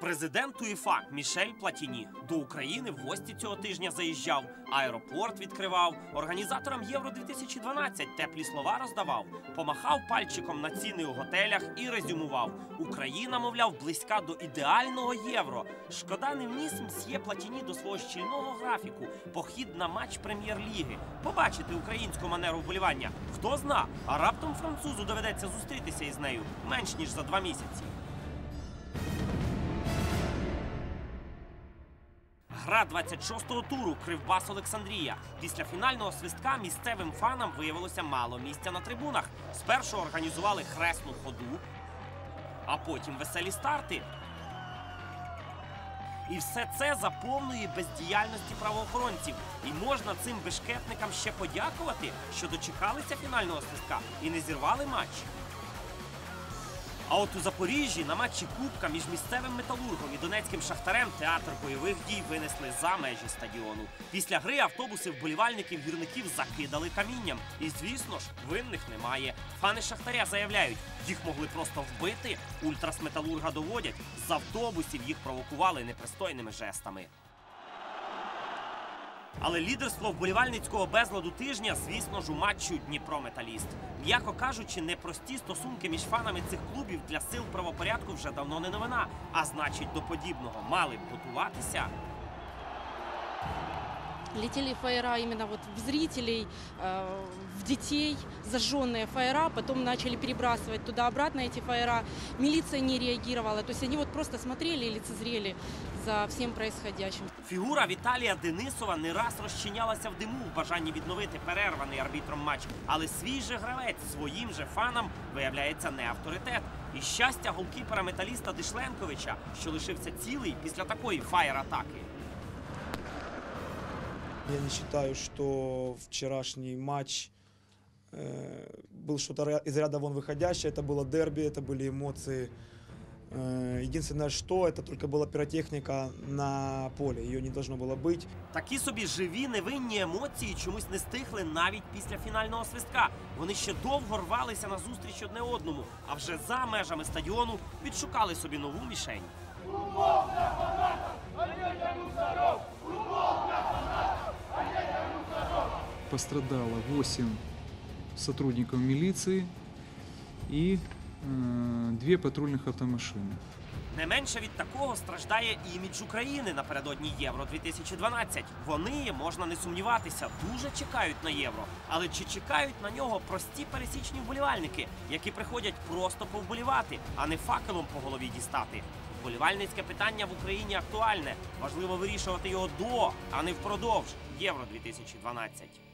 Президент УЄФА Мішель Платіні до України в гості цього тижня заїжджав, аеропорт відкривав, організаторам Євро 2012 теплі слова роздавав, помахав пальчиком на ціни у готелях і резюмував. Україна, мовляв, близька до ідеального євро. Шкода не вніс мсьє Платіні до свого щільного графіку. Похід на матч прем'єр-ліги. Побачити українську манеру вболівання. Хто зна, а раптом французу доведеться зустрітися із нею менш ніж за два місяці. Гра 26-го туру Кривбас Олександрія. Після фінального свистка місцевим фанам виявилося мало місця на трибунах. Спершу організували хресну ходу, а потім веселі старти. І все це за повної бездіяльності правоохоронців. І можна цим бешкетникам ще подякувати, що дочекалися фінального свистка і не зірвали матч. А от у Запоріжжі на матчі Кубка між місцевим металургом і донецьким шахтарем театр бойових дій винесли за межі стадіону. Після гри автобуси вболівальників гірників закидали камінням. І звісно ж, винних немає. Фани шахтаря заявляють, їх могли просто вбити. Ультрас металурга доводять, з автобусів їх провокували непристойними жестами. Але лідерство вболівальницького безладу тижня, звісно ж, у матчу Дніпро-Металіст. М'яко кажучи, непрості стосунки між фанами цих клубів для сил правопорядку вже давно не новина. А значить, до подібного мали б готуватися Летели фаера именно вот в зрителей, э, в детей, зажженные фаера, потом начали перебрасывать туда-обратно эти фаера. Милиция не реагировала, то есть они вот просто смотрели и лицезрели за всем происходящим. Фігура Віталія Денисова не раз розчинялася в диму в бажанні відновити перерваний арбітром матч. Але свій же гравець своїм же фанам виявляється не авторитет. І щастя голкіпера металіста Дишленковича, що лишився цілий після такої фаєр-атаки. Я не считаю, что вчерашний матч э, был что-то ра- из ряда вон выходящее. Это было дерби, это были эмоции. Э, единственное, что это только была пиротехника на поле. Ее не должно было быть. Такі собі живі невинні емоції чомусь не стихли навіть після фінального свистка. Вони ще довго рвалися на зустріч одне одному, а вже за межами стадіону відшукали собі нову мішень. пострадало 8 сотрудников милиции и э, две патрульных автомашины. Не менше від такого страждає і імідж України напередодні Євро 2012. Вони, можна не сумніватися, дуже чекають на євро. Але чи чекають на нього прості пересічні вболівальники, які приходять просто повболівати, а не факелом по голові дістати? Вболівальницьке питання в Україні актуальне. Важливо вирішувати його до, а не впродовж Євро 2012.